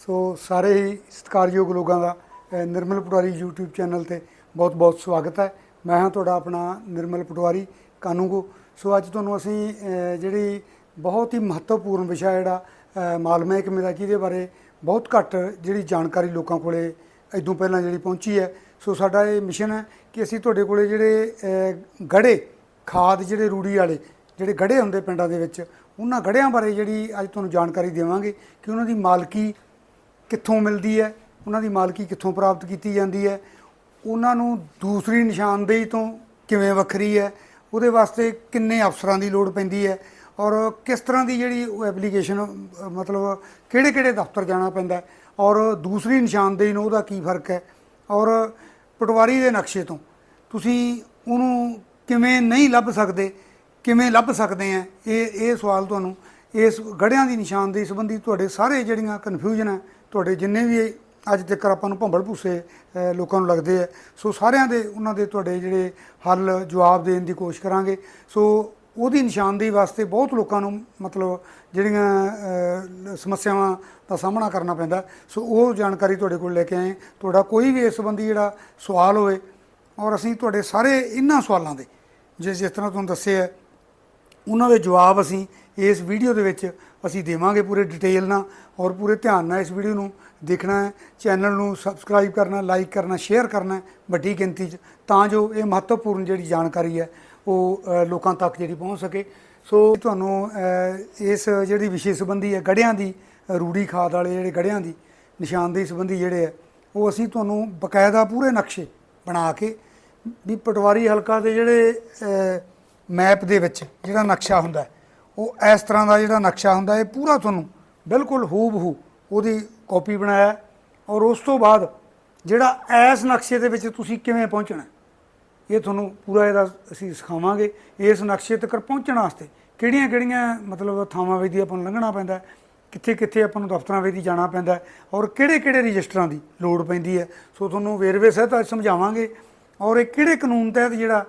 ਸੋ ਸਾਰੇ ਹੀ ਸਤਿਕਾਰਯੋਗ ਲੋਕਾਂ ਦਾ ਨਿਰਮਲ ਪਟਵਾਰੀ YouTube ਚੈਨਲ ਤੇ ਬਹੁਤ-ਬਹੁਤ ਸਵਾਗਤ ਹੈ। ਮੈਂ ਹਾਂ ਤੁਹਾਡਾ ਆਪਣਾ ਨਿਰਮਲ ਪਟਵਾਰੀ ਕਾਨੂੰਗੋ। ਸੋ ਅੱਜ ਤੁਹਾਨੂੰ ਅਸੀਂ ਜਿਹੜੀ ਬਹੁਤ ਹੀ ਮਹੱਤਵਪੂਰਨ ਵਿਸ਼ਾ ਜਿਹੜਾ ਮਾਲ ਮਹਿਕਮੇ ਦਾ, ਜਿਹਦੇ ਬਾਰੇ ਬਹੁਤ ਘੱਟ ਜਿਹੜੀ ਜਾਣਕਾਰੀ ਲੋਕਾਂ ਕੋਲੇ ਇਦੋਂ ਪਹਿਲਾਂ ਜਿਹੜੀ ਪਹੁੰਚੀ ਹੈ। ਸੋ ਸਾਡਾ ਇਹ ਮਿਸ਼ਨ ਹੈ ਕਿ ਅਸੀਂ ਤੁਹਾਡੇ ਕੋਲੇ ਜਿਹੜੇ ਗੜੇ, ਖਾਦ ਜਿਹੜੇ ਰੂੜੀ ਵਾਲੇ, ਜਿਹੜੇ ਗੜੇ ਹੁੰਦੇ ਪਿੰਡਾਂ ਦੇ ਵਿੱਚ, ਉਹਨਾਂ ਗੜਿਆਂ ਬਾਰੇ ਜਿਹੜੀ ਅੱਜ ਤੁਹਾਨੂੰ ਜਾਣਕਾਰੀ ਦੇਵਾਂਗੇ ਕਿ ਉਹਨਾਂ ਦੀ ਮਾਲਕੀ ਕਿੱਥੋਂ ਮਿਲਦੀ ਹੈ, ਉਹਨਾਂ ਦੀ ਮਾਲਕੀ ਕਿੱਥੋਂ ਪ੍ਰਾਪਤ ਕੀਤੀ ਜਾਂਦੀ ਹੈ, ਉਹਨਾਂ ਨੂੰ ਦੂਸਰੀ ਨਿਸ਼ਾਨਦੇਹੀ ਤੋਂ ਕਿਵੇਂ ਵੱਖਰੀ ਹੈ, ਉਹਦੇ ਵਾਸਤੇ ਕਿੰਨੇ ਅਫਸਰਾਂ ਦੀ ਲੋੜ ਪੈਂਦੀ ਹੈ ਔਰ ਕਿਸ ਤਰ੍ਹਾਂ ਦੀ ਜਿਹੜੀ ਉਹ ਐਪਲੀਕੇਸ਼ਨ, ਮਤਲਬ ਕਿਹੜੇ ਕਿਹੜੇ ਦਫ਼ਤਰ ਜਾਣਾ ਪੈਂਦਾ ਔਰ ਦੂਸਰੀ ਨਿਸ਼ਾਨਦੇਹੀ ਨੂੰ ਉਹਦਾ ਕੀ ਫ਼ਰਕ ਹੈ ਔਰ ਪਟਵਾਰੀ ਦੇ ਨਕਸ਼ੇ ਤੋਂ, ਤੁਸੀਂ ਉਹਨੂੰ ਕਿਵੇਂ ਨਹੀਂ ਲੱਭ ਸਕਦੇ, ਕਿਵੇਂ ਲੱਭ ਸਕਦੇ ਆ ਇਹ ਇਹ ਸਵਾਲ ਤੁਹਾਨੂੰ ਇਸ ਗੜਿਆਂ ਦੀ ਨਿਸ਼ਾਨਦੇਹੀ ਸੰਬੰਧੀ ਤੁਹਾਡੇ ਸਾਰੇ ਜਿਹੜੀਆਂ ਕਨਫਿਊਜ਼ਨ ਹੈ ਤੁਹਾਡੇ ਜਿੰਨੇ ਵੀ ਅੱਜ ਤੱਕ ਆਪਾਂ ਨੂੰ ਭੰਬਲ ਭੂਸੇ ਲੋਕਾਂ ਨੂੰ ਲੱਗਦੇ ਆ ਸੋ ਸਾਰਿਆਂ ਦੇ ਉਹਨਾਂ ਦੇ ਤੁਹਾਡੇ ਜਿਹੜੇ ਹੱਲ ਜਵਾਬ ਦੇਣ ਦੀ ਕੋਸ਼ਿਸ਼ ਕਰਾਂਗੇ। ਸੋ ਉਹਦੀ ਨਿਸ਼ਾਨਦੇਹੀ ਵਾਸਤੇ ਬਹੁਤ ਲੋਕਾਂ ਨੂੰ ਮਤਲਬ ਜਿਹੜੀਆਂ ਸਮੱਸਿਆਵਾਂ ਦਾ ਸਾਹਮਣਾ ਕਰਨਾ ਪੈਂਦਾ। ਸੋ ਉਹ ਜਾਣਕਾਰੀ ਤੁਹਾਡੇ ਕੋਲ ਲੈ ਕੇ ਆਏ। ਤੁਹਾਡਾ ਕੋਈ ਵੀ ਇਸ ਸੰਬੰਧੀ ਜਿਹੜਾ ਸਵਾਲ ਹੋਵੇ ਔਰ ਅਸੀਂ ਤੁਹਾਡੇ ਸਾਰੇ ਇਹਨਾਂ ਸਵਾਲਾਂ ਦੇ ਜਿਸ ਜਿਸ ਤਰ੍ਹਾਂ ਤੁਹਾਨੂੰ ਦੱਸਿਆ ਹੈ, ਉਹਨਾਂ ਦੇ ਜਵਾਬ ਅਸੀਂ ਇਸ ਵੀਡੀਓ ਦੇ ਵਿੱਚ ਅਸੀਂ ਦੇਵਾਂਗੇ ਪੂਰੇ ਡਿਟੇਲ ਨਾਲ ਔਰ ਪੂਰੇ ਧਿਆਨ ਨਾਲ ਇਸ ਵੀਡੀਓ ਨੂੰ ਦੇਖਣਾ ਹੈ ਚੈਨਲ ਨੂੰ ਸਬਸਕ੍ਰਾਈਬ ਕਰਨਾ ਲਾਈਕ ਕਰਨਾ ਸ਼ੇਅਰ ਕਰਨਾ ਵੱਡੀ ਗਿਣਤੀ 'ਚ ਤਾਂ ਜੋ ਇਹ ਮਹੱਤਵਪੂਰਨ ਜਿਹੜੀ ਜਾਣਕਾਰੀ ਹੈ ਉਹ ਲੋਕਾਂ ਤੱਕ ਜਿਹੜੀ ਪਹੁੰਚ ਸਕੇ। ਸੋ ਤੁਹਾਨੂੰ ਇਸ ਜਿਹੜੀ ਵਿਸ਼ੇ ਸੰਬੰਧੀ ਹੈ ਗੜਿਆਂ ਦੀ ਰੂੜੀ ਖਾਦ ਵਾਲੇ ਜਿਹੜੇ ਗੜਿਆਂ ਦੀ ਨਿਸ਼ਾਨਦੇਹੀ ਸੰਬੰਧੀ ਜਿਹੜੇ ਹੈ ਉਹ ਅਸੀਂ ਤੁਹਾਨੂੰ ਬਕਾਇਦਾ ਪੂਰੇ ਨਕਸ਼ੇ ਬਣਾ ਕੇ ਵੀ ਪਟਵਾਰੀ ਹਲਕਾ ਦੇ ਜਿਹੜੇ ਮੈਪ ਦੇ ਵਿੱਚ ਜਿਹੜਾ ਨਕਸ਼ਾ ਹੁੰਦਾ ਹੈ, ਉਹ ਇਸ ਤਰ੍ਹਾਂ ਦਾ ਜਿਹੜਾ ਨਕਸ਼ਾ ਹੁੰਦਾ, ਇਹ ਪੂਰਾ ਤੁਹਾਨੂੰ ਬਿਲਕੁਲ ਹੂਬਹੂ ਉਹਦੀ ਕਾਪੀ ਬਣਾਇਆ ਔਰ ਉਸ ਤੋਂ ਬਾਅਦ ਜਿਹੜਾ ਇਸ ਨਕਸ਼ੇ ਦੇ ਵਿੱਚ ਤੁਸੀਂ ਕਿਵੇਂ ਪਹੁੰਚਣਾ ਇਹ ਤੁਹਾਨੂੰ ਪੂਰਾ ਇਹਦਾ ਅਸੀਂ ਸਿਖਾਵਾਂਗੇ। ਇਸ ਨਕਸ਼ੇ ਤੱਕ ਪਹੁੰਚਣ ਵਾਸਤੇ ਕਿਹੜੀਆਂ ਕਿਹੜੀਆਂ ਮਤਲਬ ਥਾਵਾਂ ਵੇਦੀ ਆਪਾਂ ਨੂੰ ਲੰਘਣਾ ਪੈਂਦਾ ਕਿੱਥੇ ਕਿੱਥੇ ਆਪਾਂ ਨੂੰ ਦਫ਼ਤਰਾਂ ਵਿੱਚ ਦੀ ਜਾਣਾ ਪੈਂਦਾ ਔਰ ਕਿਹੜੇ ਕਿਹੜੇ ਰਜਿਸਟਰਾਂ ਦੀ ਲੋੜ ਪੈਂਦੀ ਹੈ। ਸੋ ਤੁਹਾਨੂੰ ਵੇਰਵੇ ਸਹਿਤ ਅੱਜ ਸਮਝਾਵਾਂਗੇ ਔਰ ਇਹ ਕਿਹੜੇ ਕਾਨੂੰਨ ਤਹਿਤ ਜਿਹੜਾ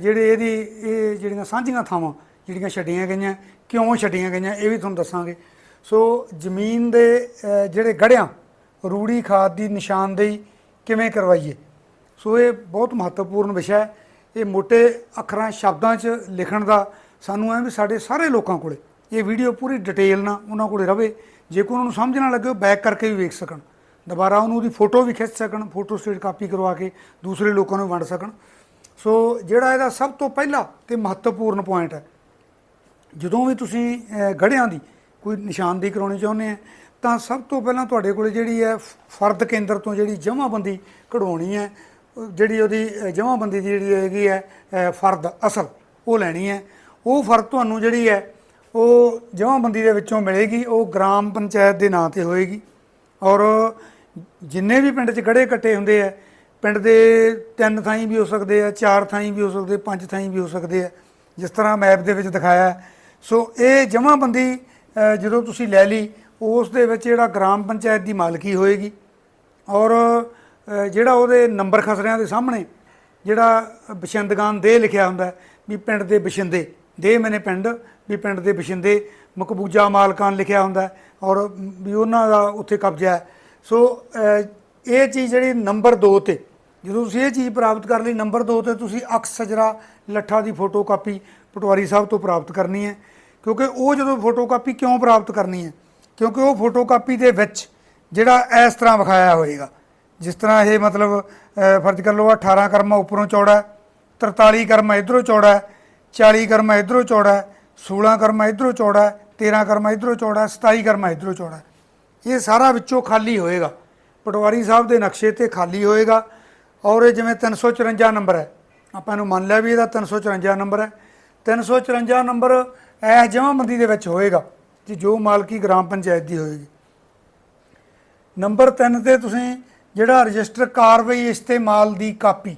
ਜਿਹੜੇ ਇਹਦੀ, ਇਹ ਜਿਹੜੀਆਂ ਸਾਂਝੀਆਂ ਥਾਵਾਂ ਜਿਹੜੀਆਂ ਛੱਡੀਆਂ ਗਈਆਂ, ਕਿਉਂ ਛੱਡੀਆਂ ਗਈਆਂ, ਇਹ ਵੀ ਤੁਹਾਨੂੰ ਦੱਸਾਂਗੇ। ਸੋ ਜ਼ਮੀਨ ਦੇ ਜਿਹੜੇ ਗੜਿਆਂ, ਰੂੜੀ ਖਾਦ ਦੀ ਨਿਸ਼ਾਨਦੇਹੀ ਕਿਵੇਂ ਕਰਵਾਈਏ? ਸੋ ਇਹ ਬਹੁਤ ਮਹੱਤਵਪੂਰਨ ਵਿਸ਼ਾ ਹੈ। ਇਹ ਮੋٹے ਅੱਖਰਾਂ, ਸ਼ਬਦਾਂ 'ਚ ਲਿਖਣ ਦਾ ਸਾਨੂੰ ਐ ਵੀ ਸਾਡੇ ਸਾਰੇ ਲੋਕਾਂ ਕੋਲੇ, ਇਹ ਵੀਡੀਓ ਪੂਰੀ ਡਿਟੇਲ ਨਾਲ ਉਹਨਾਂ ਕੋਲੇ ਰਵੇ। ਜੇ ਕੋਈ ਉਹਨਾਂ ਨੂੰ ਸਮਝ ਨਾ ਲੱਗੇ, ਉਹ ਬੈਕ ਕਰਕੇ ਵੀ ਵੇਖ ਸਕਣ। ਦੁਬਾਰਾ ਉਹਨੂੰ ਉਹਦੀ ਫੋਟੋ ਵੀ ਖਿੱਚ ਸਕਣ, ਫੋਟੋ ਸਟੇਟ ਕਾਪੀ ਕਰਵਾ ਕੇ ਦੂਸਰੇ ਲੋਕਾਂ ਨੂੰ ਵੰਡ ਸਕਣ। ਸੋ ਜਿਹੜਾ ਇਹਦਾ ਸਭ ਤੋਂ ਪਹਿਲਾ ਤੇ ਮਹੱਤਵਪੂਰਨ ਪੁਆਇੰਟ ਹੈ ਜਦੋਂ ਵੀ ਤੁਸੀਂ ਗੜਿਆਂ ਦੀ ਕੋਈ ਨਿਸ਼ਾਨਦੀ ਕਰਾਉਣੀ ਚਾਹੁੰਦੇ ਆ ਤਾਂ ਸਭ ਤੋਂ ਪਹਿਲਾਂ ਤੁਹਾਡੇ ਕੋਲ ਜਿਹੜੀ ਹੈ ਫਰਦ ਕੇਂਦਰ ਤੋਂ ਜਿਹੜੀ ਜਮ੍ਹਾਂਬੰਦੀ ਕਢਵਾਉਣੀ ਹੈ ਜਿਹੜੀ ਉਹਦੀ ਅਹ, ਜਮ੍ਹਾਂਬੰਦੀ ਦੀ ਜਿਹੜੀ ਹੈਗੀ ਹੈ ਫਰਦ ਅਸਲ ਉਹ ਲੈਣੀ ਹੈ ਉਹ ਫਰਦ ਤੁਹਾਨੂੰ ਜਿਹੜੀ ਹੈ ਉਹ ਜਮ੍ਹਾਂਬੰਦੀ ਦੇ ਵਿੱਚੋਂ ਮਿਲੇਗੀ ਉਹ ਗ੍ਰਾਮ ਪੰਚਾਇਤ ਦੇ ਨਾਂ ਤੇ ਹੋਏਗੀ ਔਰ ਜਿੰਨੇ ਵੀ ਪਿੰਡ 'ਚ ਗੜੇ ਕੱਟੇ ਹੁੰਦੇ ਆ ਪਿੰਡ ਦੇ ਤਿੰਨ ਥਾਈਂ ਵੀ ਹੋ ਸਕਦੇ ਆ ਚਾਰ ਥਾਈਂ ਵੀ ਹੋ ਸਕਦੇ ਪੰਜ ਥਾਈਂ ਵੀ ਹੋ ਸਕਦੇ ਆ ਜਿਸ ਤਰ੍ਹਾਂ ਮੈਪ ਦੇ ਵਿੱਚ ਦਿਖਾਇਆ ਹੈ। ਸੋ ਇਹ ਜਮ੍ਹਾਂਬੰਦੀ ਅ, ਜਦੋਂ ਤੁਸੀਂ ਲੈ ਲਈ ਉਸ ਦੇ ਵਿੱਚ ਜਿਹੜਾ ਗ੍ਰਾਮ ਪੰਚਾਇਤ ਦੀ ਮਾਲਕੀ ਹੋਏਗੀ ਔਰ ਜਿਹੜਾ ਉਹਦੇ ਨੰਬਰ ਖਸਰਿਆਂ ਦੇ ਸਾਹਮਣੇ ਜਿਹੜਾ ਬਸ਼ਿੰਦਗਾਨ ਦੇ ਲਿਖਿਆ ਹੁੰਦਾ ਵੀ ਪਿੰਡ ਦੇ ਬਸ਼ਿੰਦੇ ਦੇ ਮੈਨੇ ਪਿੰਡ ਵੀ ਪਿੰਡ ਦੇ ਬਸ਼ਿੰਦੇ ਮਕਬੂਜਾ ਮਾਲਕਾਨ ਲਿਖਿਆ ਹੁੰਦਾ ਔਰ ਵੀ ਉਹਨਾਂ ਦਾ ਉੱਥੇ ਕਬਜ਼ਾ ਹੈ। ਸੋ ਇਹ ਚੀਜ਼ ਜਿਹੜੀ ਨੰਬਰ 2 ਤੇ ਜਦੋਂ ਤੁਸੀਂ ਇਹ ਚੀਜ਼ ਪ੍ਰਾਪਤ ਕਰ ਲਈ ਨੰਬਰ 2 ਤੇ ਤੁਸੀਂ ਅਕਸ ਸਜਰਾ ਲੱਠਾ ਦੀ ਫੋਟੋ ਕਾਪੀ ਪਟਵਾਰੀ ਸਾਹਿਬ ਤੋਂ ਪ੍ਰਾਪਤ ਕਰਨੀ ਹੈ। ਕਿਉਂਕਿ ਉਹ ਜਦੋਂ ਫੋਟੋ ਕਾਪੀ ਕਿਉਂ ਪ੍ਰਾਪਤ ਕਰਨੀ ਹੈ? ਕਿਉਂਕਿ ਉਹ ਫੋਟੋ ਕਾਪੀ ਦੇ ਵਿੱਚ ਜਿਹੜਾ ਇਸ ਤਰ੍ਹਾਂ ਵਿਖਾਇਆ ਹੋਏਗਾ। ਜਿਸ ਤਰ੍ਹਾਂ ਇਹ ਮਤਲਬ ਫਰਜ਼ ਕਰ ਲਓ 18 ਕਰਮਾ ਉੱਪਰੋਂ ਚੌੜਾ ਹੈ 43 ਕਰਮਾ ਇਧਰੋਂ ਚੌੜਾ ਹੈ 40 ਕਰਮਾ ਇਧਰੋਂ ਚੌੜਾ ਹੈ 16 ਕਰਮਾ ਇਧਰੋਂ ਚੌੜਾ ਹੈ 13 ਕਰਮਾ ਇਧਰੋਂ ਚੌੜਾ ਹੈ 27 ਕਰਮਾ ਇਧਰੋਂ ਚੌੜਾ ਇਹ ਸਾਰਾ ਵਿੱਚੋਂ ਖਾਲੀ ਹੋਏਗਾ। ਪਟਵਾਰੀ ਸਾਹਿਬ ਦੇ ਨਕਸ਼ੇ ਤੇ ਖਾਲੀ ਹੋਏਗਾ। ਔਰ ਇਹ ਜਿਵੇਂ 354 ਨੰਬਰ ਹੈ। ਆਪਾਂ ਨੂੰ ਮੰਨ ਲਿਆ ਵੀ ਇਹਦਾ 354 ਨੰਬਰ ਹੈ। 354 ਨੰਬਰ ਇਹ ਜਮ੍ਹਾਂਬੰਦੀ ਦੇ ਵਿੱਚ ਹੋਏਗਾ ਕਿ ਜੋ ਮਾਲਕੀ ਗ੍ਰਾਮ ਪੰਚਾਇਤ ਦੀ ਹੋਏਗੀ। ਨੰਬਰ 3 ਤੇ ਤੁਸੀਂ ਜਿਹੜਾ ਰਜਿਸਟਰ ਕਾਰਵਾਈ ਇਸਤੇਮਾਲ ਦੀ ਕਾਪੀ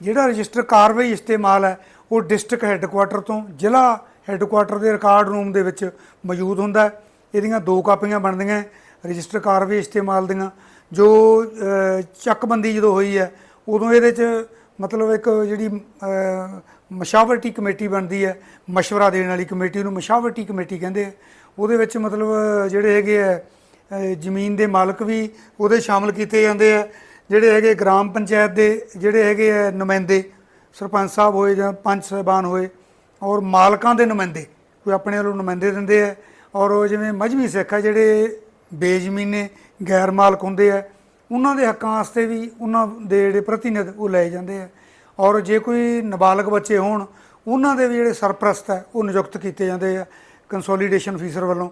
ਜਿਹੜਾ ਰਜਿਸਟਰ ਕਾਰਵਾਈ ਇਸਤੇਮਾਲ ਹੈ ਉਹ ਡਿਸਟ੍ਰਿਕਟ ਹੈੱਡਕੁਆਟਰ ਤੋਂ ਜ਼ਿਲ੍ਹਾ ਹੈੱਡਕੁਆਟਰ ਦੇ ਰਿਕਾਰਡ ਰੂਮ ਦੇ ਵਿੱਚ ਮੌਜੂਦ ਹੁੰਦਾ ਹੈ। ਇਹਦੀਆਂ ਦੋ ਕਾਪੀਆਂ ਬਣਦੀਆਂ ਹੈ, ਰਜਿਸਟਰ ਕਾਰਵਾਈ ਇਸਤੇਮਾਲ ਦੀਆਂ ਜੋ ਚੱਕਬੰਦੀ ਜਦੋਂ ਹੋਈ ਹੈ ਉਦੋਂ ਇਹਦੇ 'ਚ ਮਤਲਬ ਇੱਕ ਜਿਹੜੀ ਮਸ਼ਾਵਰਤੀ ਕਮੇਟੀ ਬਣਦੀ ਹੈ, ਮਸ਼ਵਰਾ ਦੇਣ ਵਾਲੀ ਕਮੇਟੀ ਨੂੰ ਮਸ਼ਾਵਰਤੀ ਕਮੇਟੀ ਕਹਿੰਦੇ ਆ। ਉਹਦੇ ਵਿੱਚ ਮਤਲਬ ਜਿਹੜੇ ਹੈਗੇ ਆ ਜ਼ਮੀਨ ਦੇ ਮਾਲਕ ਵੀ ਉਹਦੇ ਸ਼ਾਮਲ ਕੀਤੇ ਜਾਂਦੇ ਆ। ਜਿਹੜੇ ਹੈਗੇ ਗ੍ਰਾਮ ਪੰਚਾਇਤ ਦੇ ਜਿਹੜੇ ਹੈਗੇ ਆ ਨੁਮਾਇੰਦੇ, ਸਰਪੰਚ ਸਾਹਿਬ ਹੋਏ ਜਾਂ ਪੰਚ ਸਾਹਿਬਾਨ ਹੋਏ, ਔਰ ਮਾਲਕਾਂ ਦੇ ਨੁਮਾਇੰਦੇ, ਕੋਈ ਆਪਣੇ ਵੱਲੋਂ ਨੁਮਾਇੰਦੇ ਦਿੰਦੇ ਆ। ਔਰ ਉਹ ਜਿਵੇਂ ਮਜਬੀ ਸਿੱਖ ਆ, ਜਿਹੜੇ ਬੇਜ਼ਮੀਨੇ ਗੈਰ ਮਾਲਕ ਹੁੰਦੇ ਆ, ਉਹਨਾਂ ਦੇ ਹੱਕਾਂ ਵਾਸਤੇ ਵੀ ਉਹਨਾਂ ਦੇ ਜਿਹੜੇ ਪ੍ਰਤੀਨਿਧ ਉਹ ਲਏ ਜਾਂਦੇ ਆ। ਔਰ ਜੇ ਕੋਈ ਨਾਬਾਲਗ ਬੱਚੇ ਹੋਣ, ਉਹਨਾਂ ਦੇ ਵੀ ਜਿਹੜੇ ਸਰਪ੍ਰਸਤ ਹੈ, ਉਹ ਨਿਯੁਕਤ ਕੀਤੇ ਜਾਂਦੇ ਆ ਕੰਸੋਲੀਡੇਸ਼ਨ ਫੀਸਰ ਵੱਲੋਂ।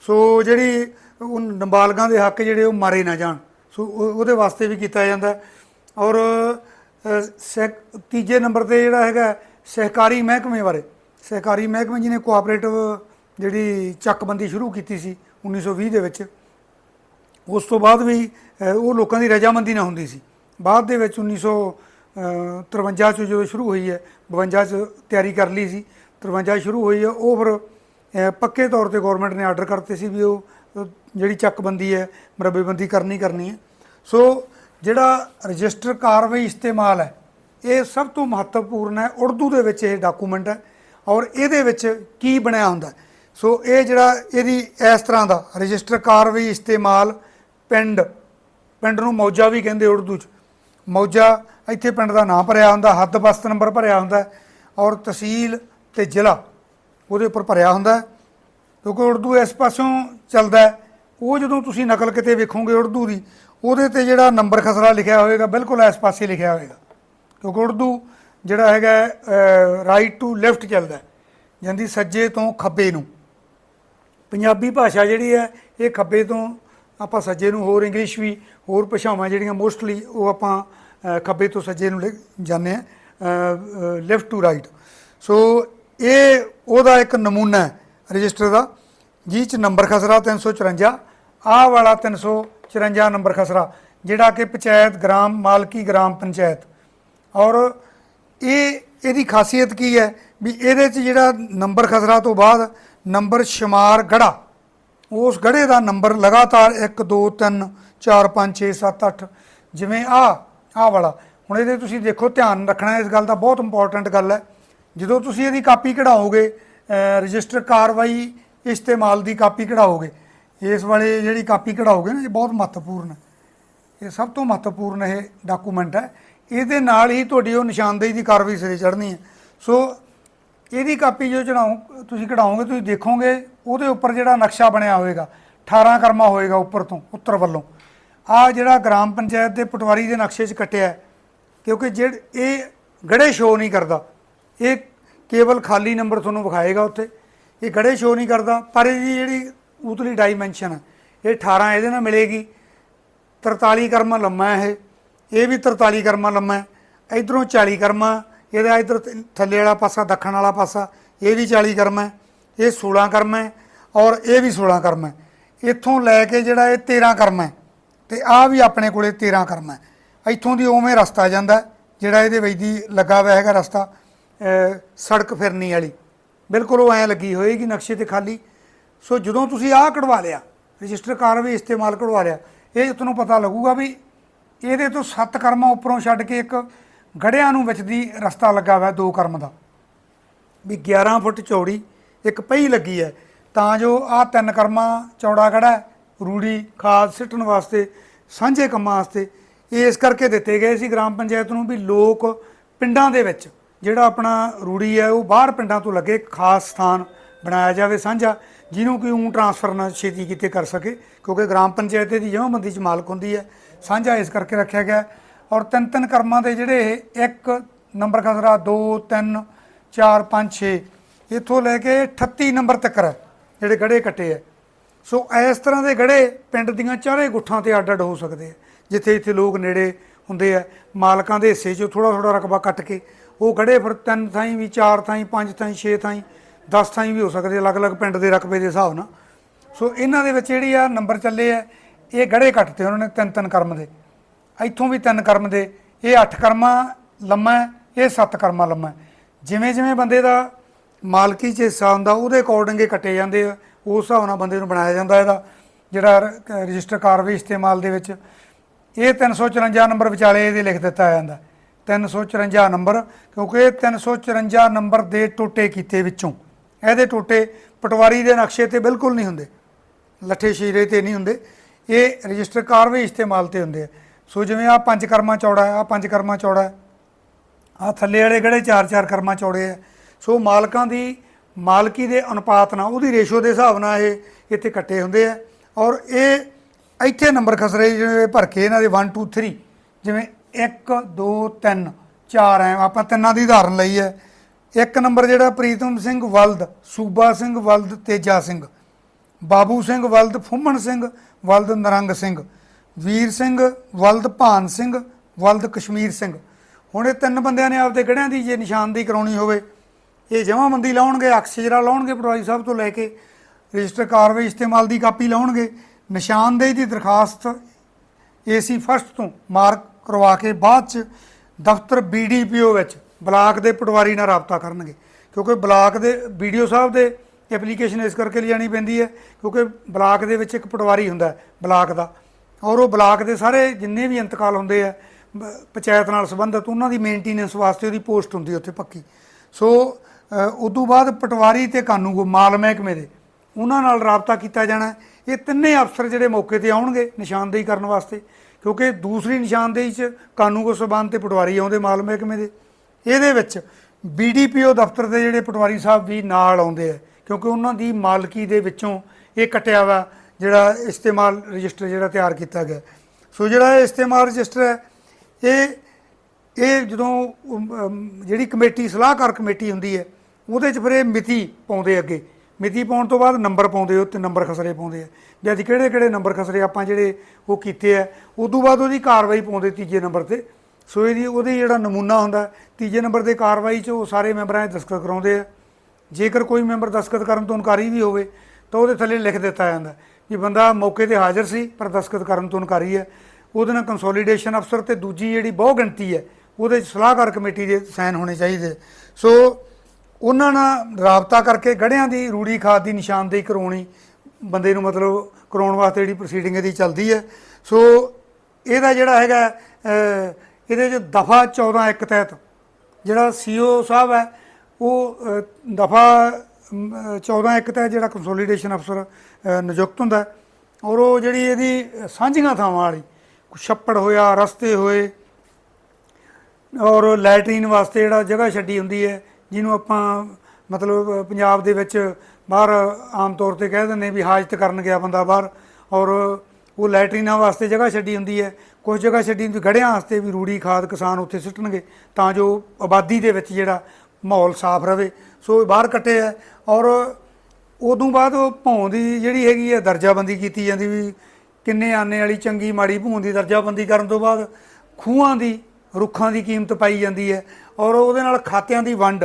ਸੋ ਜਿਹੜੀ ਉਹ ਨਾਬਾਲਗਾਂ ਦੇ ਹੱਕ ਜਿਹੜੇ ਉਹ ਮਾਰੇ ਨਾ ਜਾਣ। ਸੋ ਉਹਦੇ ਵਾਸਤੇ ਵੀ ਕੀਤਾ ਜਾਂਦਾ। ਔਰ ਸਹਿ- ਤੀਜੇ ਨੰਬਰ ਤੇ ਜਿਹੜਾ ਹੈਗਾ, ਸਹਿਕਾਰੀ ਮਹਿਕਮੇ ਬਾਰੇ। ਸਹਿਕਾਰੀ ਮਹਿਕਮੇ ਜਿਹਨੇ ਕੋਆਪਰੇਟਿਵ ਜਿਹੜੀ ਚੱਕਬੰਦੀ ਸ਼ੁਰੂ ਕੀਤੀ ਸੀ 1920 ਦੇ ਵਿੱਚ, ਉਸ ਤੋਂ ਬਾਅਦ ਵੀ ਉਹ ਲੋਕਾਂ ਦੀ ਰਜਾਮੰਦੀ ਨਾ ਹੁੰਦੀ ਸੀ। ਬਾਅਦ ਦੇ ਵਿੱਚ 1953 ਚ ਜਦੋਂ ਸ਼ੁਰੂ ਹੋਈ ਹੈ 52 ਚ ਤਿਆਰੀ ਕਰ ਲਈ ਸੀ 53 ਸ਼ੁਰੂ ਹੋਈ ਹੈ, ਉਹ ਫਿਰ ਪੱਕੇ ਤੌਰ ਤੇ ਗਵਰਨਮੈਂਟ ਨੇ ਆਰਡਰ ਕਰਤੇ ਸੀ ਵੀ ਉਹ ਜਿਹੜੀ ਚੱਕਬੰਦੀ ਹੈ, ਮਰਬੇਬੰਦੀ ਕਰਨੀ ਕਰਨੀ ਹੈ। ਸੋ, ਜਿਹੜਾ ਰਜਿਸਟਰ ਕਾਰਵਾਈ ਇਸਤੇਮਾਲ ਹੈ, ਇਹ ਸਭ ਤੋਂ ਮਹੱਤਵਪੂਰਨ ਹੈ, ਉਰਦੂ ਦੇ ਵਿੱਚ ਇਹ ਡਾਕੂਮੈਂਟ ਹੈ ਔਰ ਇਹਦੇ ਵਿੱਚ ਕੀ ਬਣਿਆ ਹੁੰਦਾ ਸੋ, ਇਹ ਜਿਹੜਾ ਇਹਦੀ ਇਸ ਤਰ੍ਹਾਂ ਦਾ ਰਜਿਸਟਰ ਕਾਰਵਾਈ ਇਸਤੇਮਾਲ ਪਿੰਡ ਪਿੰਡ ਨੂੰ ਮੌਜਾ ਵੀ ਕਹਿੰਦੇ ਉਰਦੂ ਚ। ਮੌਜਾ, ਇੱਥੇ ਪਿੰਡ ਦਾ ਨਾਮ ਭਰਿਆ ਹੁੰਦਾ, ਹੱਦ ਬਸਤ ਨੰਬਰ ਭਰਿਆ ਹੁੰਦਾ, ਔਰ ਤਹਿਸੀਲ ਤੇ ਜ਼ਿਲ੍ਹਾ ਉਹਦੇ ਉੱਪਰ ਭਰਿਆ ਹੁੰਦਾ। ਕਿਉਂਕਿ ਉਰਦੂ ਇਸ ਪਾਸਿਓਂ ਚੱਲਦਾ ਉਹ ਜਦੋਂ ਤੁਸੀਂ ਨਕਲ ਕਿਤੇ ਵੇਖੋਗੇ ਉਰਦੂ ਦੀ, ਉਹਦੇ ਤੇ ਜਿਹੜਾ ਨੰਬਰ ਖਸਰਾ ਲਿਖਿਆ ਹੋਵੇਗਾ, ਬਿਲਕੁਲ ਇਸ ਪਾਸੇ ਲਿਖਿਆ ਹੋਵੇਗਾ। ਕਿਉਂਕਿ ਉਰਦੂ ਜਿਹੜਾ ਹੈਗਾ ਰਾਈਟ ਟੂ ਲੈਫਟ ਚੱਲਦਾ ਜਾਂਦੀ ਸੱਜੇ ਤੋਂ ਖੱਬੇ ਨੂੰ। ਪੰਜਾਬੀ ਭਾਸ਼ਾ ਜਿਹੜੀ ਹੈ, ਇਹ ਖੱਬੇ ਤੋਂ ਆਪਾਂ ਸੱਜੇ ਨੂੰ ਹੋਰ ਇੰਗਲਿਸ਼ ਵੀ ਹੋਰ ਭਾਸ਼ਾਵਾਂ ਜਿਹੜੀਆਂ ਮੋਸਟਲੀ ਉਹ ਆਪਾਂ ਖੱਬੇ ਤੋਂ ਸੱਜੇ ਨੂੰ ਲੈ ਜਾਂਦੇ ਆ ਲੈਫਟ ਟੂ ਰਾਈਟ ਸੋ ਇਹ ਉਹਦਾ ਇੱਕ ਨਮੂਨਾ ਹੈ ਰਜਿਸਟਰ ਦਾ ਜਿਹ ਚ ਨੰਬਰ ਖਸਰਾ 354 ਆਹ ਵਾਲਾ 354 ਨੰਬਰ ਖਸਰਾ, ਜਿਹੜਾ ਕਿ ਪੰਚਾਇਤ ਗ੍ਰਾਮ ਮਾਲਕੀ ਗ੍ਰਾਮ ਪੰਚਾਇਤ। ਔਰ ਇਹ, ਇਹਦੀ ਖਾਸੀਅਤ ਕੀ ਹੈ? ਵੀ ਇਹਦੇ 'ਚ ਜਿਹੜਾ ਨੰਬਰ ਖਸਰਾ ਤੋਂ ਬਾਅਦ ਨੰਬਰ ਸ਼ੁਮਾਰ ਗੜਾ ਉਸ ਗੜੇ ਦਾ ਨੰਬਰ ਲਗਾਤਾਰ 1 2 3 4 5 6 7 8 ਜਿਵੇਂ ਆ ਆ ਵਾਲਾ। ਹੁਣ ਇਹਦੇ ਤੁਸੀਂ ਦੇਖੋ, ਧਿਆਨ ਰੱਖਣਾ ਇਸ ਗੱਲ ਦਾ ਬਹੁਤ ਇੰਪੋਰਟੈਂਟ ਗੱਲ ਹੈ। ਜਦੋਂ ਤੁਸੀਂ ਇਹਦੀ ਕਾਪੀ ਕਢਾਓਗੇ ਰਜਿਸਟਰ ਕਾਰਵਾਈ ਇਸਤੇਮਾਲ ਦੀ ਕਾਪੀ ਕਢਾਓਗੇ, ਇਸ ਵਾਲੇ ਜਿਹੜੀ ਕਾਪੀ ਕਢਾਓਗੇ ਨਾ, ਇਹ ਬਹੁਤ ਮਹੱਤਵਪੂਰਨ ਹੈ। ਇਹ ਸਭ ਤੋਂ ਮਹੱਤਵਪੂਰਨ ਇਹ ਡਾਕੂਮੈਂਟ ਹੈ। ਇਹਦੇ ਨਾਲ ਹੀ ਤੁਹਾਡੀ ਉਹ ਨਿਸ਼ਾਨਦੇਹੀ ਦੀ ਕਾਰਵਾਈ ਸਿਰੇ ਚੜ੍ਹਨੀ ਹੈ। ਸੋ ਇਹਦੀ ਕਾਪੀ ਜੋ ਚੜਾਉ, ਤੁਸੀਂ ਕਢਾਓਗੇ, ਤੁਸੀਂ ਦੇਖੋਗੇ, ਉਹਦੇ ਉੱਪਰ ਜਿਹੜਾ ਨਕਸ਼ਾ ਬਣਿਆ ਹੋਵੇਗਾ 18 ਕਰਮਾ ਹੋਏਗਾ ਉੱਪਰ ਤੋਂ, ਉੱਤਰ ਵੱਲੋਂ। ਆ ਜਿਹੜਾ ਗ੍ਰਾਮ ਪੰਚਾਇਤ ਦੇ ਪਟਵਾਰੀ ਦੇ ਨਕਸ਼ੇ 'ਚ ਕੱਟਿਆ ਕਿਉਂਕਿ ਜਿਹੜਾ, ਇਹ ਗੜੇ ਸ਼ੋ ਨਹੀਂ ਕਰਦਾ। ਇਹ ਕੇਵਲ ਖਾਲੀ ਨੰਬਰ ਤੁਹਾਨੂੰ ਵਿਖਾਏਗਾ ਉੱਥੇ। ਇਹ ਗੜੇ ਸ਼ੋ ਨਹੀਂ ਕਰਦਾ, ਪਰ ਇਹਦੀ ਜਿਹੜੀ ਉਤਲੀ ਡਾਈਮੈਂਸ਼ਨ ਹੈ, ਇਹ 18 ਇਹਦੇ ਨਾਲ ਮਿਲੇਗੀ। 43 ਕਰਮਾ ਲੰਮਾ ਹੈ ਇਹ ਇਹ ਵੀ 43 ਕਰਮਾ ਲੰਮਾ ਹੈ। ਇਧਰੋਂ 40 ਕਰਮਾ ਇਹਦਾ ਇਧਰ ਥੱਲੇ ਵਾਲਾ ਪਾਸਾ, ਦੱਖਣ ਵਾਲਾ ਪਾਸਾ, ਇਹ ਵੀ 40 ਕਰਮ ਹੈ, ਇਹ 16 ਕਰਮ ਹੈ ਔਰ ਇਹ ਵੀ 16 ਕਰਮ ਹੈ। ਇੱਥੋਂ ਲੈ ਕੇ ਜਿਹੜਾ ਇਹ 13 ਕਰਮ ਹੈ ਤੇ ਆ ਵੀ ਆਪਣੇ ਕੋਲੇ 13 ਕਰਮ ਹੈ। ਇੱਥੋਂ ਦੀ ਉਵੇਂ ਰਸਤਾ ਜਾਂਦਾ ਜਿਹੜਾ ਇਹਦੇ ਵਿੱਚ ਦੀ ਲੱਗਾ ਹੋਇਆ ਹੈਗਾ ਰਸਤਾ ਸੜਕ ਫਿਰਨੀ ਵਾਲੀ। ਬਿਲਕੁਲ ਉਹ ਐ ਲੱਗੀ ਹੋਏਗੀ ਨਕਸ਼ੇ ਤੇ ਖਾਲੀ। ਸੋ ਜਦੋਂ ਤੁਸੀਂ ਆਹ ਕਢਵਾ ਲਿਆ, ਰਜਿਸਟਰ ਕਾਰ ਵੀ ਇਸਤੇਮਾਲ ਕਢਵਾ ਲਿਆ, ਇਹ ਤੁਹਾਨੂੰ ਪਤਾ ਲੱਗੂਗਾ ਵੀ ਇਹਦੇ ਤੋਂ ਸੱਤ ਕਰਮਾਂ ਉੱਪਰੋਂ ਛੱਡ ਕੇ ਇੱਕ ਗੜਿਆਂ ਨੂੰ ਵਿੱਚ ਦੀ ਰਸਤਾ ਲੱਗਾ ਹੋਇਆ ਦੋ ਕਰਮ ਦਾ। ਵੀ 11 ਫੁੱਟ ਚੌੜੀ ਇੱਕ ਪਹੀ ਲੱਗੀ ਹੈ, ਤਾਂ ਜੋ ਆਹ ਤਿੰਨ ਕਰਮਾਂ, ਚੌੜਾ ਗੜਾ, ਰੂੜੀ, ਖਾਦ ਸਿੱਟਣ ਵਾਸਤੇ, ਸਾਂਝੇ ਕੰਮਾਂ ਵਾਸਤੇ ਇਹ ਇਸ ਕਰਕੇ ਦਿੱਤੇ ਗਏ ਸੀ ਗ੍ਰਾਮ ਪੰਚਾਇਤ ਨੂੰ ਵੀ ਲੋਕ ਪਿੰਡਾਂ ਦੇ ਵਿੱਚ ਜਿਹੜਾ ਆਪਣਾ ਰੂੜੀ ਹੈ, ਉਹ ਬਾਹਰ ਪਿੰਡਾਂ ਤੋਂ ਲੱਗੇ ਖਾਸ ਸਥਾਨ ਬਣਾਇਆ ਜਾਵੇ ਸਾਂਝਾ, ਜਿਹਨੂੰ ਕਿ ਊਂ ਟਰਾਂਸਫਰ ਨਾ ਛੇਤੀ ਕਿਤੇ ਕਰ ਸਕੇ, ਕਿਉਂਕਿ ਗ੍ਰਾਮ ਪੰਚਾਇਤ ਦੀ ਜਮਾਬੰਦੀ ਚ ਮਾਲਕ ਹੁੰਦੀ ਹੈ। ਸਾਂਝਾ ਇਸ ਕਰਕੇ ਰੱਖਿਆ ਗਿਆ ਔਰ ਤਿੰਨ ਤਿੰਨ ਕਰਮਾਂ ਦੇ ਜਿਹੜੇ ਇਹ ਇੱਕ ਨੰਬਰ ਖਸਰਾ 2 3 4 5 6 ਇੱਥੋਂ ਲੈ ਕੇ 38 ਨੰਬਰ ਤੱਕ ਹੈ, ਜਿਹੜੇ ਗੜੇ ਕੱਟੇ ਹੈ। ਸੋ ਇਸ ਤਰ੍ਹਾਂ ਦੇ ਗੜੇ ਪਿੰਡ ਦੀਆਂ ਚਾਰੇ ਗੁੱਠਾਂ ਤੇ ਅੱਡ ਅੱਡ ਹੋ ਸਕਦੇ ਆ ਜਿੱਥੇ ਇੱਥੇ ਲੋਕ ਨੇੜੇ ਹੁੰਦੇ ਆ ਮਾਲਕਾਂ ਦੇ ਹਿੱਸੇ 'ਚੋਂ ਥੋੜਾ ਥੋੜਾ ਰਕਬਾ ਕੱਟ ਕੇ ਉਹ ਗੜੇ ਫਿਰ ਤਿੰਨ ਥਾਈਂ ਵੀ, ਚਾਰ ਥਾਈਂ, ਪੰਜ ਥਾਈਂ, ਛੇ ਥਾਈਂ 10 ਥਾਈਂ ਵੀ ਹੋ ਸਕਦੇ ਅਲੱਗ-ਅਲੱਗ ਪਿੰਡ ਦੇ ਰਕਬੇ ਦੇ ਹਿਸਾਬ ਨਾਲ। ਸੋ ਇਹਨਾਂ ਦੇ ਵਿੱਚ ਜਿਹੜੀ ਆ ਨੰਬਰ ਚੱਲੇ ਆ ਇਹ ਗੜੇ ਕੱਟਤੇ ਉਹਨਾਂ ਨੇ ਤਿੰਨ ਤਿੰਨ ਕਰਮ ਦੇ। ਇੱਥੋਂ ਵੀ ਤਿੰਨ ਕਰਮ ਦੇ, ਇਹ ਅੱਠ ਕਰਮਾਂ ਲੰਮਾ ਇਹ ਸੱਤ ਕਰਮਾਂ ਲੰਮਾ ਜਿਵੇਂ ਜਿਵੇਂ ਬੰਦੇ ਦਾ ਮਾਲਕੀ ਚ ਹਿੱਸਾ ਹੁੰਦਾ, ਉਹਦੇ ਅਕੋਰਡਿੰਗ ਇਹ ਕੱਟੇ ਜਾਂਦੇ ਆ। ਉਸ ਹਿਸਾਬ ਨਾਲ ਬੰਦੇ ਨੂੰ ਬਣਾਇਆ ਜਾਂਦਾ ਇਹਦਾ, ਜਿਹੜਾ ਰ- ਰਜਿਸਟਰ ਕਾਰਵਾਈ ਇਸਤੇਮਾਲ ਦੇ ਵਿੱਚ। ਇਹ 354 ਨੰਬਰ ਵਿਚਾਲੇ ਇਹਦੇ ਲਿਖ ਦਿੱਤਾ ਜਾਂਦਾ 354 ਨੰਬਰ, ਕਿਉਂਕਿ ਇਹ 354 ਨੰਬਰ ਦੇ ਟੋਟੇ ਕੀਤੇ ਵਿੱਚੋਂ। ਇਹਦੇ ਟੋਟੇ ਪਟਵਾਰੀ ਦੇ ਨਕਸ਼ੇ ਤੇ ਬਿਲਕੁਲ ਨਹੀਂ ਹੁੰਦੇ। ਲੱਠੇ ਸ਼ੀਰੇ ਤੇ ਨਹੀਂ ਹੁੰਦੇ। ਇਹ ਰਜਿਸਟਰ ਕਾਰਵਾਈ ਇਸਤੇਮਾਲ ਤੇ ਹੁੰਦੇ ਆ। ਸੋ ਜਿਵੇਂ ਆ ਪੰਜ ਕਰਮਾ ਚੌੜਾ ਹੈ ਆ ਪੰਜ ਕਰਮਾ ਚੌੜਾ ਹੈ ਆ ਥੱਲੇ ਵਾਲੇ ਕਿਹੜੇ ਚਾਰ ਚਾਰ ਕਰਮਾਂ ਚੌੜੇ ਆ ਸੋ ਮਾਲਕਾਂ ਦੀ, ਮਾਲਕੀ ਦੇ ਅਨੁਪਾਤ ਨਾਲ, ਉਹਦੀ ਰੇਸ਼ੋ ਦੇ ਹਿਸਾਬ ਨਾਲ ਇਹ ਇੱਥੇ ਕੱਟੇ ਹੁੰਦੇ ਆ। ਔਰ ਇਹ ਇੱਥੇ ਨੰਬਰ ਖਸਰੇ ਜਿਵੇਂ ਭਰ ਕੇ ਇਹਨਾਂ ਦੇ 1 2 3 ਜਿਵੇਂ 1 2 3 4 ਐ, ਆਪਾਂ ਤਿੰਨਾਂ ਦੀ ਉਦਾਹਰਨ ਲਈ ਹੈ। ਇੱਕ ਨੰਬਰ ਜਿਹੜਾ ਪ੍ਰੀਤਮ ਸਿੰਘ ਵਲਦ, ਸੂਬਾ ਸਿੰਘ ਵਲਦ, ਤੇਜਾ ਸਿੰਘ, ਬਾਬੂ ਸਿੰਘ ਵਲਦ, ਫੁੰਮਣ ਸਿੰਘ ਵਲਦ, ਨਰੰਗ ਸਿੰਘ। ਵੀਰ ਸਿੰਘ, ਵਲਦ ਭਾਨ ਸਿੰਘ, ਵਲਦ ਕਸ਼ਮੀਰ ਸਿੰਘ। ਹੁਣ ਇਹ ਤਿੰਨ ਬੰਦਿਆਂ ਨੇ ਆਪਦੇ ਗੜਿਆਂ ਦੀ ਜੇ ਨਿਸ਼ਾਨਦੇਹੀ ਕਰਾਉਣੀ ਹੋਵੇ, ਇਹ ਜਮਾਬੰਦੀ ਲਾਉਣਗੇ ਅਕਸ਼ਜਰਾ ਲਾਉਣਗੇ ਪਟਵਾਰੀ ਸਾਹਿਬ ਤੋਂ ਲੈ ਕੇ, ਰਜਿਸਟਰ ਕਾਰਵਾਈ ਇਸਤੇਮਾਲ ਦੀ ਕਾਪੀ ਲਾਉਣਗੇ, ਨਿਸ਼ਾਨਦੇਹੀ ਦੀ ਦਰਖਾਸਤ ਏਸੀ ਫਸਟ ਤੋਂ ਮਾਰਕ ਕਰਵਾ ਕੇ ਬਾਅਦ ਚ ਦਫ਼ਤਰ ਬੀਡੀਪੀਓ ਵਿੱਚ ਬਲਾਕ ਦੇ ਪਟਵਾਰੀ ਨਾਲ ਰਾਬਤਾ ਕਰਨਗੇ। ਕਿਉਂਕਿ ਬਲਾਕ ਦੇ ਵੀਡੀਓ ਸਾਹਿਬ ਦੇ ਐਪਲੀਕੇਸ਼ਨ ਇਸ ਕਰਕੇ ਲਿਜਾਣੀ ਪੈਂਦੀ ਹੈ, ਕਿਉਂਕਿ ਬਲਾਕ ਦੇ ਵਿੱਚ ਇੱਕ ਪਟਵਾਰੀ ਹੁੰਦਾ ਬਲਾਕ ਦਾ। ਔਰ ਉਹ ਬਲਾਕ ਦੇ ਸਾਰੇ ਜਿੰਨੇ ਵੀ ਇੰਤਕਾਲ ਹੁੰਦੇ ਆ ਪੰਚਾਇਤ ਨਾਲ ਸੰਬੰਧਿਤ, ਉਹਨਾਂ ਦੀ ਮੇਨਟੇਨੈਂਸ ਵਾਸਤੇ ਉਹਦੀ ਪੋਸਟ ਹੁੰਦੀ ਉੱਥੇ ਪੱਕੀ। ਸੋ ਉਸ ਤੋਂ ਬਾਅਦ ਪਟਵਾਰੀ ਤੇ ਕਾਨੂੰਗੋ ਮਾਲ ਮਹਿਕਮੇ ਦੇ, ਉਹਨਾਂ ਨਾਲ ਰਾਬਤਾ ਕੀਤਾ ਜਾਣਾ ਇਹ ਤਿੰਨੇ ਅਫਸਰ ਜਿਹੜੇ ਮੌਕੇ ਤੇ ਆਉਣਗੇ ਨਿਸ਼ਾਨਦੇਹੀ ਕਰਨ ਵਾਸਤੇ, ਕਿਉਂਕਿ ਦੂਸਰੀ ਨਿਸ਼ਾਨਦੇਹੀ 'ਚ ਕਾਨੂੰਗੋ ਸਬੰਧ ਤੇ ਪਟਵਾਰੀ ਆਉਂਦੇ ਮਾਲ ਮਹਿਕਮੇ ਦੇ। ਇਹਦੇ ਵਿੱਚ ਬੀਡੀਪੀਓ ਦਫ਼ਤਰ ਦੇ ਜਿਹੜੇ ਪਟਵਾਰੀ ਸਾਹਿਬ ਵੀ ਨਾਲ ਆਉਂਦੇ ਆ, ਕਿਉਂਕਿ ਉਹਨਾਂ ਦੀ ਮਾਲਕੀ ਦੇ ਵਿੱਚੋਂ ਇਹ ਕਟਿਆ ਵਾ ਜਿਹੜਾ ਇਸਤੇਮਾਲ ਰਜਿਸਟਰ ਜਿਹੜਾ ਤਿਆਰ ਕੀਤਾ ਗਿਆ। ਸੋ ਜਿਹੜਾ ਇਹ ਇਸਤੇਮਾਲ ਰਜਿਸਟਰ ਹੈ, ਇਹ ਇਹ ਜਦੋਂ ਜਿਹੜੀ ਕਮੇਟੀ, ਸਲਾਹਕਾਰ ਕਮੇਟੀ ਹੁੰਦੀ ਹੈ, ਉਹਦੇ 'ਚ ਫਿਰ ਇਹ ਮਿਤੀ ਪਾਉਂਦੇ ਅੱਗੇ। ਮਿਤੀ ਪਾਉਣ ਤੋਂ ਬਾਅਦ ਨੰਬਰ ਪਾਉਂਦੇ ਉਹ ਤੇ ਨੰਬਰ ਖਸਰੇ ਪਾਉਂਦੇ ਆ। ਵੀ ਅੱਜ ਕਿਹੜੇ ਕਿਹੜੇ ਨੰਬਰ ਖਸਰੇ ਆਪਾਂ ਜਿਹੜੇ ਉਹ ਕੀਤੇ ਆ ਉਸ ਤੋਂ ਬਾਅਦ ਉਹਦੀ ਕਾਰਵਾਈ ਪਾਉਂਦੇ ਤੀਜੇ ਨੰਬਰ ਤੇ। ਸੋ ਇਹਦੀ, ਉਹਦੇ ਜਿਹੜਾ ਨਮੂਨਾ ਹੁੰਦਾ, ਤੀਜੇ ਨੰਬਰ 'ਤੇ ਕਾਰਵਾਈ 'ਚ ਉਹ ਸਾਰੇ ਮੈਂਬਰਾਂ ਦੇ ਦਸਤਖਤ ਕਰਾਉਂਦੇ ਆ। ਜੇਕਰ ਕੋਈ ਮੈਂਬਰ ਦਸਤਖਤ ਕਰਨ ਤੋਂ ਇਨਕਾਰੀ ਵੀ ਹੋਵੇ, ਤਾਂ ਉਹਦੇ ਥੱਲੇ ਲਿਖ ਦਿੱਤਾ ਜਾਂਦਾ। ਕਿ ਬੰਦਾ ਮੌਕੇ ਤੇ ਹਾਜ਼ਰ ਸੀ, ਪਰ ਦਸਖਤ ਕਰਨ ਤੋਂ ਇਨਕਾਰੀ ਹੈ। ਉਹਦੇ ਨਾਲ ਕੰਸੋਲੀਡੇਸ਼ਨ ਅਫਸਰ ਤੇ ਦੂਜੀ ਜਿਹੜੀ ਬਹੁ ਗਿਣਤੀ ਹੈ, ਉਹਦੇ 'ਚ ਸਲਾਹਕਾਰ ਕਮੇਟੀ ਦੇ ਸਾਈਨ ਹੋਣੇ ਚਾਹੀਦੇ। ਸੋ, ਉਹਨਾਂ ਨਾਲ ਰਾਬਤਾ ਕਰਕੇ ਗੜਿਆਂ ਦੀ ਰੂੜੀ ਖਾਦ ਦੀ ਨਿਸ਼ਾਨਦੇਹੀ ਕਰਾਉਣੀ, ਬੰਦੇ ਨੂੰ ਮਤਲਬ ਕਰਾਉਣ ਵਾਸਤੇ ਜਿਹੜੀ ਪ੍ਰੋਸੀਡਿੰਗ ਇਹਦੀ ਚੱਲਦੀ ਹੈ। ਸੋ, ਇਹਦਾ ਜਿਹੜਾ ਹੈਗਾ ਇਹਦੇ 'ਚ ਦਫਾ 14 ਇੱਕ ਤਹਿਤ, ਜਿਹੜਾ ਸੀਓ ਸਾਹਿਬ ਹੈ, ਉਹ ਦਫਾ 14 ਇੱਕ ਤਾਂ ਜਿਹੜਾ ਕੰਸੋਲੀਡੇਸ਼ਨ ਅਫਸਰ ਨਿਯੁਕਤ ਹੁੰਦਾ ਔਰ ਉਹ ਜਿਹੜੀ ਇਹਦੀ ਸਾਂਝੀਆਂ ਥਾਵਾਂ ਵਾਲੀ ਛੱਪੜ ਹੋਇਆ, ਰਸਤੇ ਹੋਏ ਔਰ ਲੈਟਰੀਨ ਵਾਸਤੇ ਜਿਹੜਾ ਜਗ੍ਹਾ ਛੱਡੀ ਹੁੰਦੀ ਹੈ, ਜਿਹਨੂੰ ਆਪਾਂ ਮਤਲਬ ਪੰਜਾਬ ਦੇ ਵਿੱਚ ਬਾਹਰ ਆਮ ਤੌਰ ਤੇ ਕਹਿ ਦਿੰਦੇ ਵੀ ਹਾਜਤ ਕਰਨ ਗਿਆ ਬੰਦਾ ਬਾਹਰ ਔਰ ਉਹ ਲੈਟਰੀਨਾਂ ਵਾਸਤੇ ਜਗ੍ਹਾ ਛੱਡੀ ਹੁੰਦੀ ਹੈ। ਕੁਝ ਜਗ੍ਹਾ ਛੱਡੀ ਹੁੰਦੀ, ਗੜਿਆਂ ਵਾਸਤੇ ਵੀ ਰੂੜੀ ਖਾਦ ਕਿਸਾਨ ਉੱਥੇ ਸਿੱਟਣਗੇ ਤਾਂ ਜੋ ਆਬਾਦੀ ਦੇ ਵਿੱਚ ਜਿਹੜਾ ਮਾਹੌਲ ਸਾਫ਼ ਰਵੇ ਸੋ ਬਾਹਰ ਕੱਟੇ ਹੈ ਔਰ ਉਦੋਂ ਬਾਅਦ ਉਹ ਭੌਂ ਦੀ ਜਿਹੜੀ ਹੈਗੀ ਹੈ ਦਰਜਾਬੰਦੀ ਕੀਤੀ ਜਾਂਦੀ ਵੀ ਕਿੰਨੇ ਆਨੇ ਵਾਲੀ ਚੰਗੀ ਮਾੜੀ ਭੂੰ ਦੀ ਦਰਜਾਬੰਦੀ ਕਰਨ ਤੋਂ ਬਾਅਦ ਖੂਹਾਂ ਦੀ, ਰੁੱਖਾਂ ਦੀ ਕੀਮਤ ਪਾਈ ਜਾਂਦੀ ਹੈ ਔਰ ਉਹਦੇ ਨਾਲ ਖਾਤਿਆਂ ਦੀ ਵੰਡ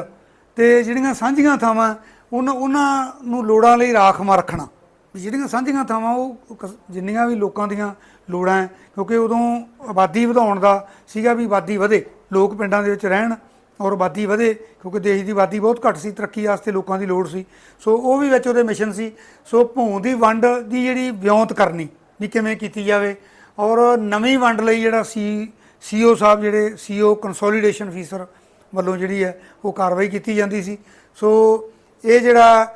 ਤੇ ਜਿਹੜੀਆਂ ਸਾਂਝੀਆਂ ਥਾਵਾਂ ਉਹਨਾਂ ਉਹਨਾਂ ਨੂੰ ਲੋੜਾਂ ਲਈ ਰਾਖਵਾਂ ਰੱਖਣਾ। ਵੀ ਜਿਹੜੀਆਂ ਸਾਂਝੀਆਂ ਥਾਵਾਂ ਉਹ ਕਸ- ਜਿੰਨੀਆਂ ਵੀ ਲੋਕਾਂ ਦੀਆਂ ਲੋੜਾਂ ਹੈ, ਕਿਉਂਕਿ ਉਦੋਂ ਆਬਾਦੀ ਵਧਾਉਣ ਦਾ ਸੀਗਾ ਵੀ ਆਬਾਦੀ ਵਧੇ, ਲੋਕ ਪਿੰਡਾਂ ਦੇ ਵਿੱਚ ਰਹਿਣ ਔਰ ਆਬਾਦੀ ਵਧੇ, ਕਿਉਂਕਿ ਦੇਸ਼ ਦੀ ਆਬਾਦੀ ਬਹੁਤ ਘੱਟ ਸੀ, ਤਰੱਕੀ ਵਾਸਤੇ ਲੋਕਾਂ ਦੀ ਲੋੜ ਸੀ। ਸੋ ਉਹ ਵੀ ਵਿੱਚ ਉਹਦੇ ਮਿਸ਼ਨ ਸੀ। ਸੋ ਭੂੰ ਦੀ ਵੰਡ ਦੀ ਜਿਹੜੀ ਵਿਉਂਤ ਕਰਨੀ, ਵੀ ਕਿਵੇਂ ਕੀਤੀ ਜਾਵੇ। ਔਰ ਨਵੀਂ ਵੰਡ ਲਈ ਜਿਹੜਾ ਸੀ, ਸੀਓ ਸਾਹਿਬ ਜਿਹੜੇ ਸੀਓ ਕੰਸੋਲੀਡੇਸ਼ਨ ਅਫੀਸਰ ਵੱਲੋਂ ਜਿਹੜੀ ਹੈ, ਉਹ ਕਾਰਵਾਈ ਕੀਤੀ ਜਾਂਦੀ ਸੀ। ਸੋ ਇਹ ਜਿਹੜਾ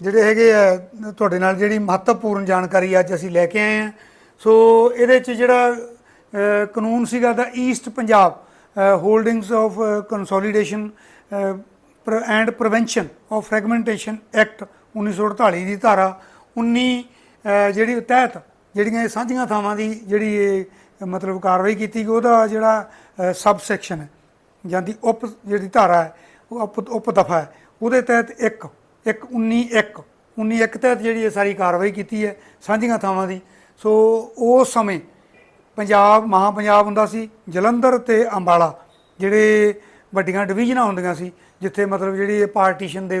ਜਿਹੜੇ ਹੈਗੇ ਆ, ਤੁਹਾਡੇ ਨਾਲ ਜਿਹੜੀ ਮਹੱਤਵਪੂਰਨ ਜਾਣਕਾਰੀ ਅੱਜ ਅਸੀਂ ਲੈ ਕੇ ਆਏ ਹਾਂ। ਸੋ ਇਹਦੇ ਚ ਜਿਹੜਾ ਕਾਨੂੰਨ ਸੀਗਾ, ਦਾ east Punjab holdings of consolidation and prevention of fragmentation act 1948 ਦੀ ਧਾਰਾ 19 ਜਿਹੜੀ ਤਹਿਤ ਜਿਹੜੀਆਂ ਇਹ ਸਾਂਝੀਆਂ ਥਾਵਾਂ ਦੀ ਜਿਹੜੀ ਇਹ ਮਤਲਬ ਕਾਰਵਾਈ ਕੀਤੀ ਗਈ, ਉਹਦਾ ਜਿਹੜਾ ਸਬ ਸੈਕਸ਼ਨ ਹੈ, ਜਾਂ ਦੀ ਉਪ ਜਿਹੜੀ ਧਾਰਾ ਹੈ, ਉਹ ਉਪ ਉਪ ਦਫਾ ਹੈ। ਉਹਦੇ ਤਹਿਤ ਇੱਕ ਇੱਕ 19 ਇੱਕ 19 ਇੱਕ ਤਹਿਤ ਜਿਹੜੀ ਇਹ ਸਾਰੀ ਕਾਰਵਾਈ ਕੀਤੀ ਹੈ, ਸਾਂਝੀਆਂ ਥਾਵਾਂ ਦੀ। ਸੋ ਉਸ ਸਮੇਂ ਪੰਜਾਬ ਮਹਾ ਪੰਜਾਬ ਹੁੰਦਾ ਸੀ ਜਲੰਧਰ ਤੇ ਅੰਬਾਲਾ ਜਿਹੜੇ ਵੱਡੀਆਂ ਡਿਵੀਜ਼ਨਾਂ ਹੁੰਦੀਆਂ ਸੀ ਜਿੱਥੇ ਮਤਲਬ ਜਿਹੜੀ ਇਹ ਪਾਰਟੀਸ਼ਨ ਦੇ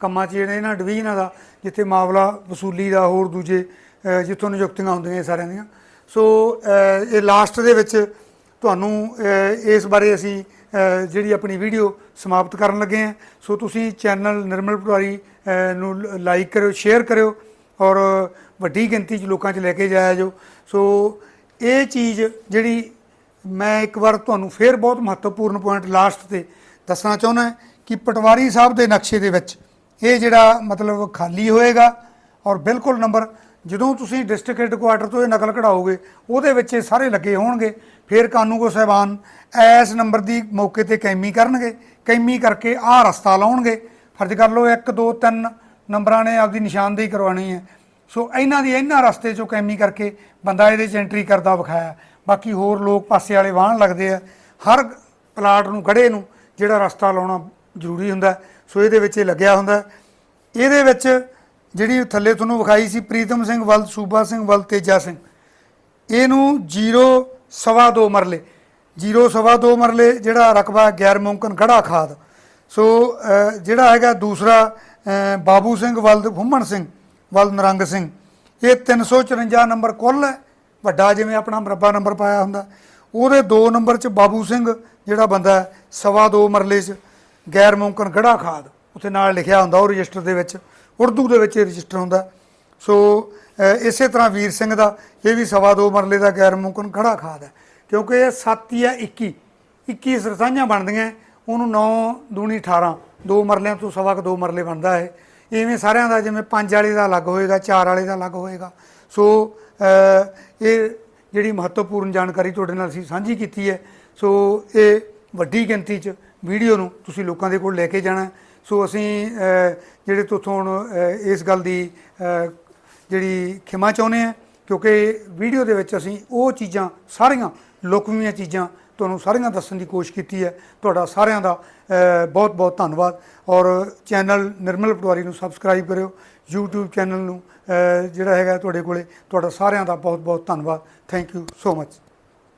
ਕੰਮਾਂ 'ਚ ਜਿਹੜੇ ਇਹਨਾਂ ਡਿਵੀਜ਼ਨਾਂ ਦਾ ਜਿੱਥੇ ਮਾਮਲਾ ਵਸੂਲੀ ਦਾ ਹੋਰ ਦੂਜੇ ਜਿੱਥੋਂ ਨਿਯੁਕਤੀਆਂ ਹੁੰਦੀਆਂ ਇਹ ਸਾਰਿਆਂ ਦੀਆਂ। ਸੋ ਇਹ ਲਾਸਟ ਦੇ ਵਿੱਚ ਤੁਹਾਨੂੰ ਇਸ ਬਾਰੇ ਅਸੀਂ ਜਿਹੜੀ ਆਪਣੀ ਵੀਡੀਓ ਸਮਾਪਤ ਕਰਨ ਲੱਗੇ ਹਾਂ। ਸੋ ਤੁਸੀਂ ਚੈਨਲ ਨਿਰਮਲ ਪਟਵਾਰੀ ਅ, ਨੂੰ ਲਾਈਕ ਕਰਿਓ ਸ਼ੇਅਰ ਕਰਿਓ ਔਰ ਵੱਡੀ ਗਿਣਤੀ 'ਚ ਲੋਕਾਂ 'ਚ ਲੈ ਕੇ ਜਾਇਆ ਜੋ ਸੋ ਇਹ ਚੀਜ਼ ਜਿਹੜੀ ਮੈਂ ਇੱਕ ਵਾਰ ਤੁਹਾਨੂੰ ਫੇਰ ਬਹੁਤ ਮਹੱਤਵਪੂਰਨ ਪੁਆਇੰਟ ਲਾਸਟ ਤੇ ਦੱਸਣਾ ਚਾਹੁੰਦਾ ਕਿ ਪਟਵਾਰੀ ਸਾਹਿਬ ਦੇ ਨਕਸ਼ੇ ਦੇ ਵਿੱਚ ਇਹ ਜਿਹੜਾ ਮਤਲਬ ਖਾਲੀ ਹੋਏਗਾ ਔਰ ਬਿਲਕੁਲ ਨੰਬਰ ਜਦੋਂ ਤੁਸੀਂ ਡਿਸਟ੍ਰਿਕਟ ਹੈੱਡਕੁਆਟਰ ਤੋਂ ਇਹ ਨਕਲ ਕਢਾਓਗੇ, ਉਹਦੇ ਵਿੱਚ ਇਹ ਸਾਰੇ ਲੱਗੇ ਹੋਣਗੇ। ਫਿਰ ਕਾਨੂੰਗੋ ਸਾਹਿਬਾਨ ਐਸ ਨੰਬਰ ਦੀ ਮੌਕੇ ਤੇ ਕੈਮੀ ਕਰਨਗੇ, ਕੈਮੀ ਕਰਕੇ ਆਹ ਰਸਤਾ ਲਾਉਣਗੇ। ਫਰਜ਼ ਕਰ ਲਓ 1 2 3 ਨੰਬਰਾਂ ਨੇ ਆਪਦੀ ਨਿਸ਼ਾਨਦੇਹੀ ਕਰਵਾਉਣੀ ਹੈ। ਸੋ ਇਹਨਾਂ ਦੀ ਇਹਨਾਂ ਰਸਤੇ ਚੋਂ ਕੈਮੀ ਕਰਕੇ ਬੰਦਾ ਇਹਦੇ 'ਚ ਐਂਟਰੀ ਕਰਦਾ, ਵਿਖਾਇਆ। ਬਾਕੀ ਹੋਰ ਲੋਕ ਪਾਸੇ ਵਾਲੇ ਵਾਹਣ ਲੱਗਦੇ ਆ। ਹਰ ਪਲਾਟ ਨੂੰ ਗੜੇ ਨੂੰ ਜਿਹੜਾ ਰਸਤਾ ਲਾਉਣਾ ਜ਼ਰੂਰੀ ਹੁੰਦਾ। ਸੋ ਇਹਦੇ ਵਿੱਚ ਇਹ ਲੱਗਿਆ ਹੁੰਦਾ। ਇਹਦੇ ਵਿੱਚ ਜਿਹੜੀ ਥੱਲੇ ਤੁਹਾਨੂੰ ਵਿਖਾਈ ਸੀ ਪ੍ਰੀਤਮ ਸਿੰਘ ਵੱਲ, ਸੂਬਾ ਸਿੰਘ ਵੱਲ, ਤੇਜਾ ਸਿੰਘ। ਇਹਨੂੰ 0 ਸਵਾ ਦੋ ਮਰਲੇ। 0 ਸਵਾ ਦੋ ਮਰਲੇ ਜਿਹੜਾ ਰਕਬਾ ਗੈਰ ਮੁਮਕਨ ਗੜਾ ਖਾਦ। ਸੋ ਜਿਹੜਾ ਹੈਗਾ ਦੂਸਰਾ ਬਾਬੂ ਸਿੰਘ ਵੱਲ ਫੁੰਮਣ ਸਿੰਘ। ਵੱਲ ਨਰੰਗ ਸਿੰਘ। ਇਹ 354 ਨੰਬਰ ਕੁੱਲ ਹੈ। ਵੱਡਾ ਜਿਵੇਂ ਆਪਣਾ ਮਰੱਬਾ ਨੰਬਰ ਪਾਇਆ ਹੁੰਦਾ। ਉਹਦੇ 2 ਨੰਬਰ 'ਚ ਬਾਬੂ ਸਿੰਘ, ਜਿਹੜਾ ਬੰਦਾ ਸਵਾ ਦੋ ਮਰਲੇ 'ਚ ਗੈਰ ਮੁਮਕਨ ਗੜਾ ਖਾਦ। ਉੱਥੇ ਨਾਲ ਲਿਖਿਆ ਹੁੰਦਾ ਉਹ ਰਜਿਸਟਰ ਦੇ ਵਿੱਚ। ਉਰਦੂ ਦੇ ਵਿੱਚ ਰਜਿਸਟਰ ਹੁੰਦਾ। ਸੋ ਇਸੇ ਤਰ੍ਹਾਂ ਵੀਰ ਸਿੰਘ ਦਾ, ਇਹ ਵੀ ਸਵਾ ਦੋ ਮਰਲੇ ਦਾ ਗੈਰ ਮੁਮਕਨ ਖੜਾ ਖਾਦ ਹੈ। ਕਿਉਂਕਿ ਇਹ 7 ਜਾਂ 21 21 ਸਰਸਾਈਆਂ ਬਣਦੀਆਂ ਉਹਨੂੰ 9 ਦੂਣੀ 18 ਦੋ ਮਰਲਿਆਂ ਤੋਂ ਸਵਾ ਕੁ ਦੋ ਮਰਲੇ ਬਣਦਾ ਹੈ। ਇਵੇਂ ਸਾਰਿਆਂ ਦਾ ਜਿਵੇਂ ਪੰਜ ਵਾਲੇ ਦਾ ਅਲੱਗ ਹੋਏਗਾ, ਚਾਰ ਵਾਲੇ ਦਾ ਅਲੱਗ ਹੋਏਗਾ। ਸੋ ਇਹ ਜਿਹੜੀ ਮਹੱਤਵਪੂਰਨ ਜਾਣਕਾਰੀ ਤੁਹਾਡੇ ਨਾਲ ਅਸੀਂ ਸਾਂਝੀ ਕੀਤੀ ਹੈ। ਸੋ ਇਹ ਵੱਡੀ ਗਿਣਤੀ 'ਚ ਵੀਡੀਓ ਨੂੰ ਤੁਸੀਂ ਲੋਕਾਂ ਦੇ ਕੋਲ ਲੈ ਕੇ ਜਾਣਾ ਸੋ ਅਸੀਂ ਜਿਹੜੇ ਤੁਥੋਂ ਹੁਣ ਇਸ ਗੱਲ ਦੀ ਜਿਹੜੀ ਖਿਮਾ ਚਾਹੁੰਦੇ ਆ ਕਿਉਂਕਿ ਵੀਡੀਓ ਦੇ ਵਿੱਚ ਅਸੀਂ ਉਹ ਚੀਜ਼ਾਂ, ਸਾਰੀਆਂ ਲੁਕਵੀਆਂ ਚੀਜ਼ਾਂ ਤੁਹਾਨੂੰ ਸਾਰੀਆਂ ਦੱਸਣ ਦੀ ਕੋਸ਼ਿਸ਼ ਕੀਤੀ ਹੈ। ਤੁਹਾਡਾ ਸਾਰਿਆਂ ਦਾ ਬਹੁਤ ਬਹੁਤ ਧੰਨਵਾਦ। ਔਰ ਚੈਨਲ ਨਿਰਮਲ ਪਟਵਾਰੀ ਨੂੰ ਸਬਸਕ੍ਰਾਈਬ ਕਰਿਓ। YouTube ਚੈਨਲ ਨੂੰ ਜਿਹੜਾ ਹੈਗਾ ਤੁਹਾਡੇ ਕੋਲੇ, ਤੁਹਾਡਾ ਸਾਰਿਆਂ ਦਾ ਬਹੁਤ ਬਹੁਤ ਧੰਨਵਾਦ। Thank you so much